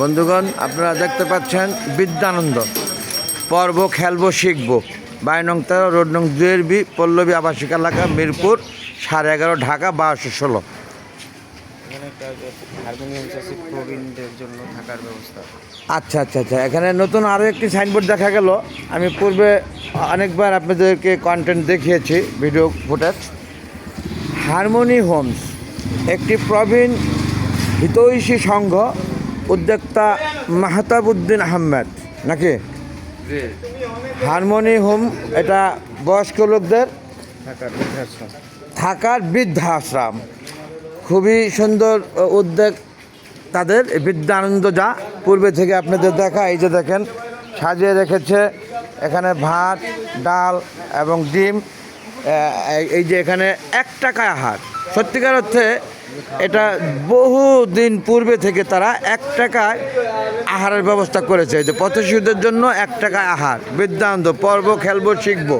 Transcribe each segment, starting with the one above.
বন্ধুগণ আপনারা দেখতে পাচ্ছেন বিদ্যানন্দ। পর্ব খেলব শিখব। বাই নং তেরো রোড নং দুয়ের বি পল্লবী আবাসিক এলাকা মিরপুর সাড়ে এগারো ঢাকা বারোশো ষোলো। আচ্ছা আচ্ছা আচ্ছা। এখানে নতুন আরও একটি সাইনবোর্ড দেখা গেল। আমি পূর্বে অনেকবার আপনাদেরকে কন্টেন্ট দেখিয়েছি ভিডিও ফুটেজ হারমোনি হোমস একটি প্রবীণ হিতৈষী সংঘ। উদ্যোক্তা মাহতাবুদ্দিন আহমেদ নাকি? হারমোনি হোম এটা বয়স্ক লোকদের? থাকার বৃদ্ধাশ্রম। খুবই সুন্দর উদ্যোগ তাদের এই বৃদ্ধানন্দ যা পূর্বে থেকে আপনাদের দেখা এই যে দেখেন সাজিয়ে রেখেছে এখানে ভাত ডাল এবং ডিম এই- যে এখানে এক টাকায় আহার। সত্যিকার অর্থে এটা বহু দিন পূর্বে থেকে তারা এক টাকায় আহারের ব্যবস্থা করেছে। যে পথশিশুদের জন্য এক টাকায় আহার। বৃদ্ধান্ত পর্ব, খেলব, শিখব।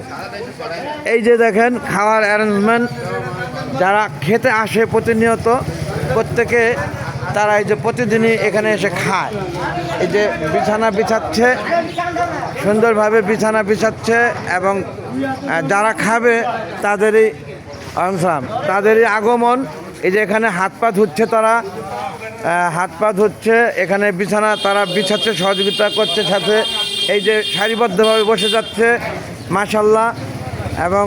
এই যে দেখেন, খাওয়ার অ্যারেঞ্জমেন্ট যারা খেতে আসে প্রতিনিয়ত, প্রত্যেকে তারা এই যে প্রতিদিনই এখানে এসে খায়। এই যে বিছানা বিছাচ্ছে, সুন্দরভাবে বিছানা বিছাচ্ছে এবং যারা খাবে তাদেরই তাদেরই আগমন এই যে এখানে হাত পা ধুচ্ছে তারা হাত পা ধুচ্ছে, এখানে বিছানা, তারা বিছাচ্ছে, সহযোগিতা করছে সাথে। এই যে সারিবদ্ধভাবে বসে যাচ্ছে মাসাল্লাহ এবং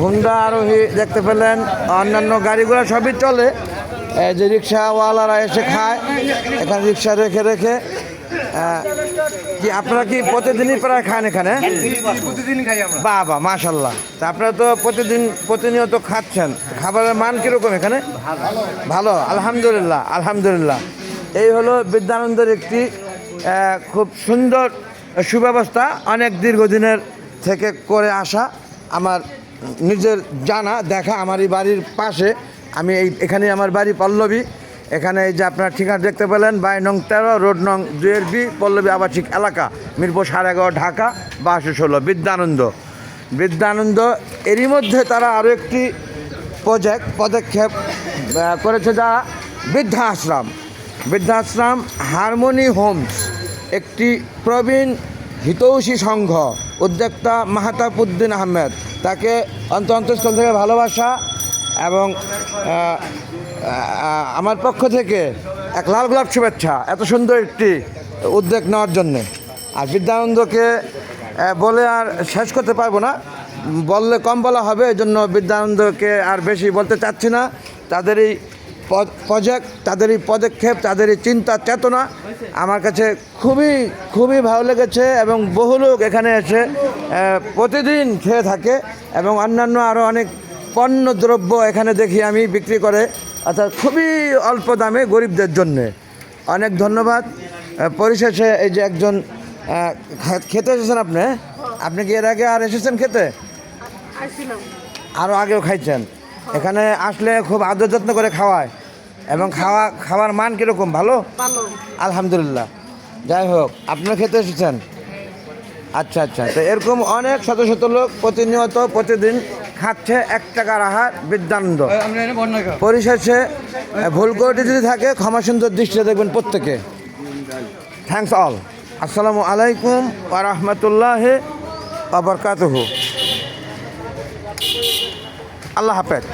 হুন্ডা আরোহী দেখতে পেলেন, অন্যান্য গাড়িগুলো সবই চলে। যে রিক্সাওয়ালারা এসে খায়, এখানে রিক্সা রেখে রেখে কি আপনারা কি প্রতিদিনই প্রায় খান এখানে? বাবা মাশাল্লাহ তা আপনারা তো প্রতিদিন প্রতিনিয়ত খাচ্ছেন। খাবারের মান কীরকম এখানে? ভালো আলহামদুলিল্লাহ আলহামদুলিল্লাহ। এই হলো বিদ্যানন্দের একটি খুব সুন্দর সুব্যবস্থা অনেক দীর্ঘদিনের থেকে করে আসা। আমার নিজের জানা দেখা আমার এই বাড়ির পাশে। আমি এই এখানে আমার বাড়ি পল্লবী। এখানে এই যে আপনার ঠিকানা দেখতে পেলেন বাই নং তেরো, রোড নং দুয়ের বি, পল্লবী আবাসিক এলাকা, মিরপুর সাড়ে এগারো ঢাকা, বাসো ষোলো, বিদ্যানন্দ। বিদ্যানন্দ, এরই মধ্যে তারা আরও একটি প্রজেক্ট পদক্ষেপ করেছে যা বৃদ্ধাশ্রম। বৃদ্ধাশ্রম হারমোনি হোমস, একটি প্রবীণ হিতৌষী সংঘ, উদ্যোক্তা মাহতাব উদ্দিন আহমেদ। তাকে অন্ত অন্তঃস্থল থেকে ভালোবাসা এবং আমার পক্ষ থেকে এক লাল গোলাপ শুভেচ্ছা, এত সুন্দর একটি উদ্যোগ নেওয়ার জন্যে। আর বিদ্যানন্দকে বলে আর শেষ করতে পারব না। বললে কম বলা হবে এই জন্য বিদ্যানন্দকে আর বেশি বলতে চাচ্ছি না। তাদের এই প্রজেক্ট, তাদের এই পদক্ষেপ, তাদের এই চিন্তা, চেতনা আমার কাছে খুবই খুবই ভালো লেগেছে এবং বহু লোক এখানে এসে প্রতিদিন খেয়ে থাকে এবং অন্যান্য আরও অনেক পণ্য দ্রব্য এখানে দেখি আমি বিক্রি করে অর্থাৎ খুবই অল্প দামে গরিবদের জন্যে। অনেক ধন্যবাদ। পরিশেষে এই যে একজন খেতে এসেছেন আপনি? আপনি কি এর আগে আর এসেছেন খেতে? আরও আগেও খাইছেন। এখানে আসলে খুব আদর যত্ন করে খাওয়ায়। এবং খাওয়া খাওয়ার মান কীরকম? ভালো? আলহামদুলিল্লাহ। যাই হোক আপনারা খেতে এসেছেন? আচ্ছা আচ্ছা। তো এরকম অনেক শত শত লোক প্রতিনিয়ত প্রতিদিন খাচ্ছে এক টাকার আহার বন্যা পরিশেষে ভুল করে যদি থাকে ক্ষমা সুন্দর দৃষ্টিতে দেখবেন প্রত্যেকে। থ্যাংকস অল আসসালামু আলাইকুম আ রহমতুল্লাহ আবরকাত বারাকাতুহু। আল্লাহ হাফেজ।